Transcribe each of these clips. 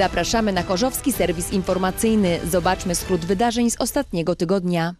Zapraszamy na Chorzowski Serwis Informacyjny. Zobaczmy skrót wydarzeń z ostatniego tygodnia.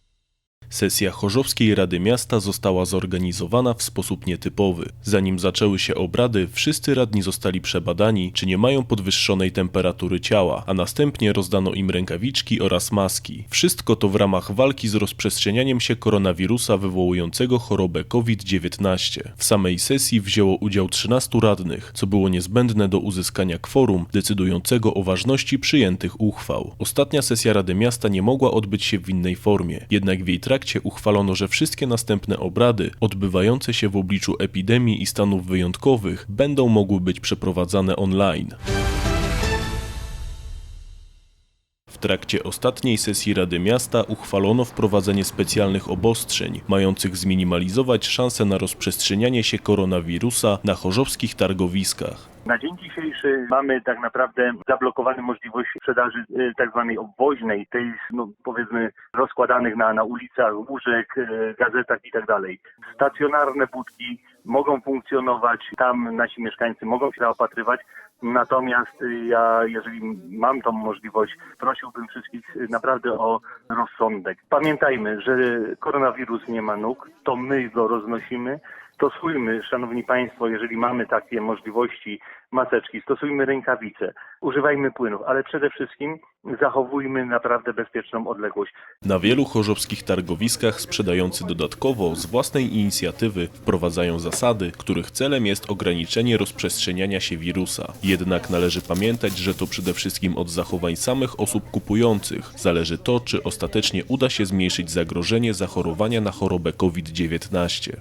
Sesja Chorzowskiej Rady Miasta została zorganizowana w sposób nietypowy. Zanim zaczęły się obrady, wszyscy radni zostali przebadani, czy nie mają podwyższonej temperatury ciała, a następnie rozdano im rękawiczki oraz maski. Wszystko to w ramach walki z rozprzestrzenianiem się koronawirusa wywołującego chorobę COVID-19. W samej sesji wzięło udział 13 radnych, co było niezbędne do uzyskania kworum decydującego o ważności przyjętych uchwał. Ostatnia sesja Rady Miasta nie mogła odbyć się w innej formie, jednak w jej trakcie uchwalono, że wszystkie następne obrady odbywające się w obliczu epidemii i stanów wyjątkowych będą mogły być przeprowadzane online. W trakcie ostatniej sesji Rady Miasta uchwalono wprowadzenie specjalnych obostrzeń, mających zminimalizować szanse na rozprzestrzenianie się koronawirusa na chorzowskich targowiskach. Na dzień dzisiejszy mamy tak naprawdę zablokowaną możliwość sprzedaży y, tak zwanej obwoźnej, tej no, powiedzmy rozkładanych na, na ulicach łóżek, y, gazetach i tak dalej. Stacjonarne budki mogą funkcjonować, tam nasi mieszkańcy mogą się zaopatrywać, natomiast y, ja, jeżeli mam tą możliwość, prosiłbym wszystkich naprawdę o rozsądek. Pamiętajmy, że koronawirus nie ma nóg, to my go roznosimy, Stosujmy, Szanowni Państwo, jeżeli mamy takie możliwości, maseczki, stosujmy rękawice, używajmy płynów, ale przede wszystkim zachowujmy naprawdę bezpieczną odległość. Na wielu chorzowskich targowiskach sprzedający dodatkowo z własnej inicjatywy wprowadzają zasady, których celem jest ograniczenie rozprzestrzeniania się wirusa. Jednak należy pamiętać, że to przede wszystkim od zachowań samych osób kupujących zależy to, czy ostatecznie uda się zmniejszyć zagrożenie zachorowania na chorobę COVID-19.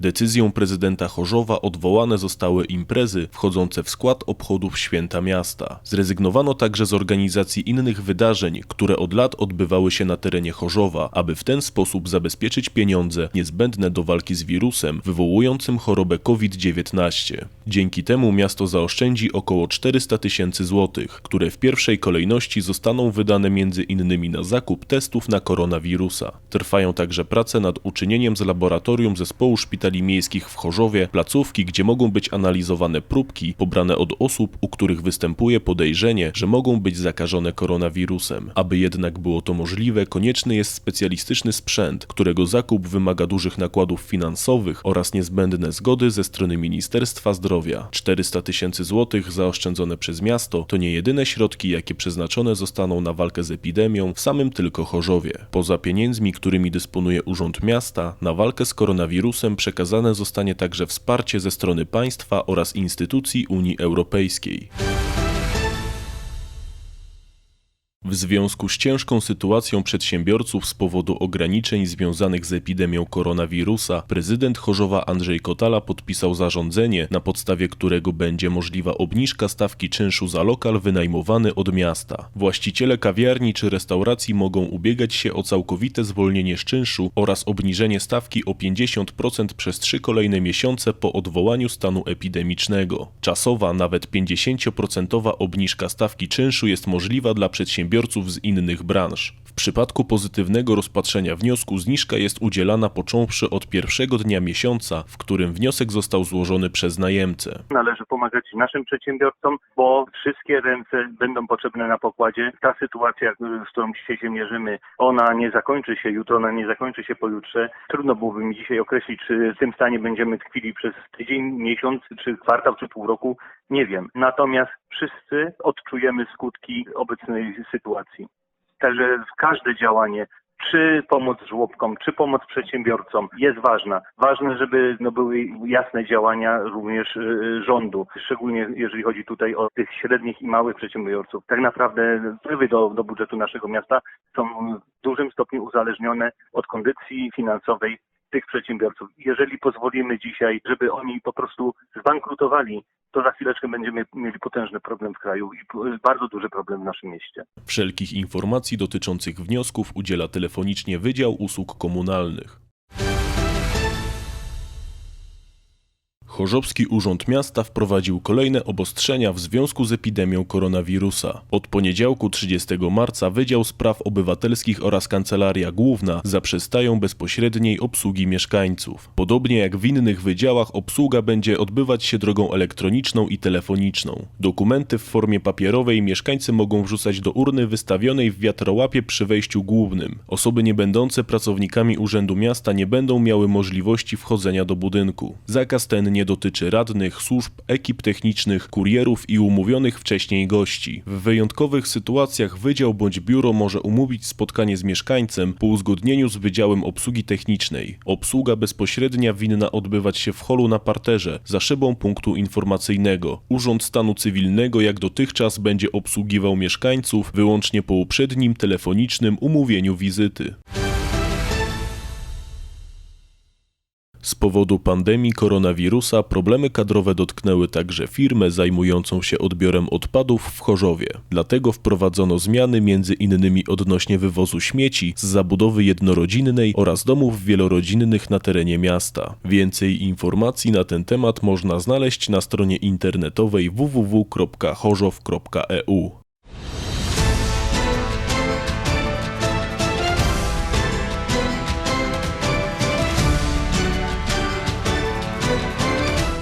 Decyzją prezydenta Chorzowa odwołane zostały imprezy wchodzące w skład obchodów Święta Miasta. Zrezygnowano także z organizacji innych wydarzeń, które od lat odbywały się na terenie Chorzowa, aby w ten sposób zabezpieczyć pieniądze niezbędne do walki z wirusem wywołującym chorobę COVID-19. Dzięki temu miasto zaoszczędzi około 400 tysięcy złotych, które w pierwszej kolejności zostaną wydane między innymi na zakup testów na koronawirusa. Trwają także prace nad uczynieniem z laboratorium zespołu szpitali miejskich w Chorzowie placówki, gdzie mogą być analizowane próbki pobrane od osób, u których występuje podejrzenie, że mogą być zakażone koronawirusem. Aby jednak było to możliwe, konieczny jest specjalistyczny sprzęt, którego zakup wymaga dużych nakładów finansowych oraz niezbędne zgody ze strony Ministerstwa Zdrowia. 400 tysięcy złotych zaoszczędzone przez miasto to nie jedyne środki, jakie przeznaczone zostaną na walkę z epidemią w samym tylko Chorzowie. Poza pieniędzmi, którymi dysponuje Urząd Miasta, na walkę z koronawirusem przekazane zostanie także wsparcie ze strony państwa oraz instytucji Unii Europejskiej. W związku z ciężką sytuacją przedsiębiorców z powodu ograniczeń związanych z epidemią koronawirusa, prezydent Chorzowa Andrzej Kotala podpisał zarządzenie, na podstawie którego będzie możliwa obniżka stawki czynszu za lokal wynajmowany od miasta. Właściciele kawiarni czy restauracji mogą ubiegać się o całkowite zwolnienie z czynszu oraz obniżenie stawki o 50% przez trzy kolejne miesiące po odwołaniu stanu epidemicznego. Czasowa, nawet 50% obniżka stawki czynszu jest możliwa dla przedsiębiorców z innych branż. W przypadku pozytywnego rozpatrzenia wniosku zniżka jest udzielana począwszy od pierwszego dnia miesiąca, w którym wniosek został złożony przez najemcę. Należy pomagać naszym przedsiębiorcom, bo wszystkie ręce będą potrzebne na pokładzie. Ta sytuacja, z którą dzisiaj się mierzymy, ona nie zakończy się jutro, ona nie zakończy się pojutrze. Trudno byłoby mi dzisiaj określić, czy w tym stanie będziemy tkwili przez tydzień, miesiąc, czy kwartał, czy pół roku. Nie wiem. Natomiast wszyscy odczujemy skutki obecnej sytuacji. Także każde działanie, czy pomoc żłobkom, czy pomoc przedsiębiorcom jest ważna. Ważne, żeby no, były jasne działania również y, rządu, szczególnie jeżeli chodzi tutaj o tych średnich i małych przedsiębiorców. Tak naprawdę wpływy do, do budżetu naszego miasta są w dużym stopniu uzależnione od kondycji finansowej tych przedsiębiorców. Jeżeli pozwolimy dzisiaj, żeby oni po prostu zbankrutowali, to za chwileczkę będziemy mieli potężny problem w kraju i bardzo duży problem w naszym mieście. Wszelkich informacji dotyczących wniosków udziela telefonicznie Wydział Usług Komunalnych. Chorzowski Urząd Miasta wprowadził kolejne obostrzenia w związku z epidemią koronawirusa. Od poniedziałku 30 marca Wydział Spraw Obywatelskich oraz Kancelaria Główna zaprzestają bezpośredniej obsługi mieszkańców. Podobnie jak w innych wydziałach obsługa będzie odbywać się drogą elektroniczną i telefoniczną. Dokumenty w formie papierowej mieszkańcy mogą wrzucać do urny wystawionej w wiatrołapie przy wejściu głównym. Osoby nie będące pracownikami Urzędu Miasta nie będą miały możliwości wchodzenia do budynku. Zakaz ten nie dotyczy radnych, służb, ekip technicznych, kurierów i umówionych wcześniej gości. W wyjątkowych sytuacjach wydział bądź biuro może umówić spotkanie z mieszkańcem po uzgodnieniu z Wydziałem Obsługi Technicznej. Obsługa bezpośrednia winna odbywać się w holu na parterze, za szybą punktu informacyjnego. Urząd Stanu Cywilnego jak dotychczas będzie obsługiwał mieszkańców wyłącznie po uprzednim telefonicznym umówieniu wizyty. Z powodu pandemii koronawirusa problemy kadrowe dotknęły także firmę zajmującą się odbiorem odpadów w Chorzowie. Dlatego wprowadzono zmiany między innymi odnośnie wywozu śmieci z zabudowy jednorodzinnej oraz domów wielorodzinnych na terenie miasta. Więcej informacji na ten temat można znaleźć na stronie internetowej www.chorzow.eu.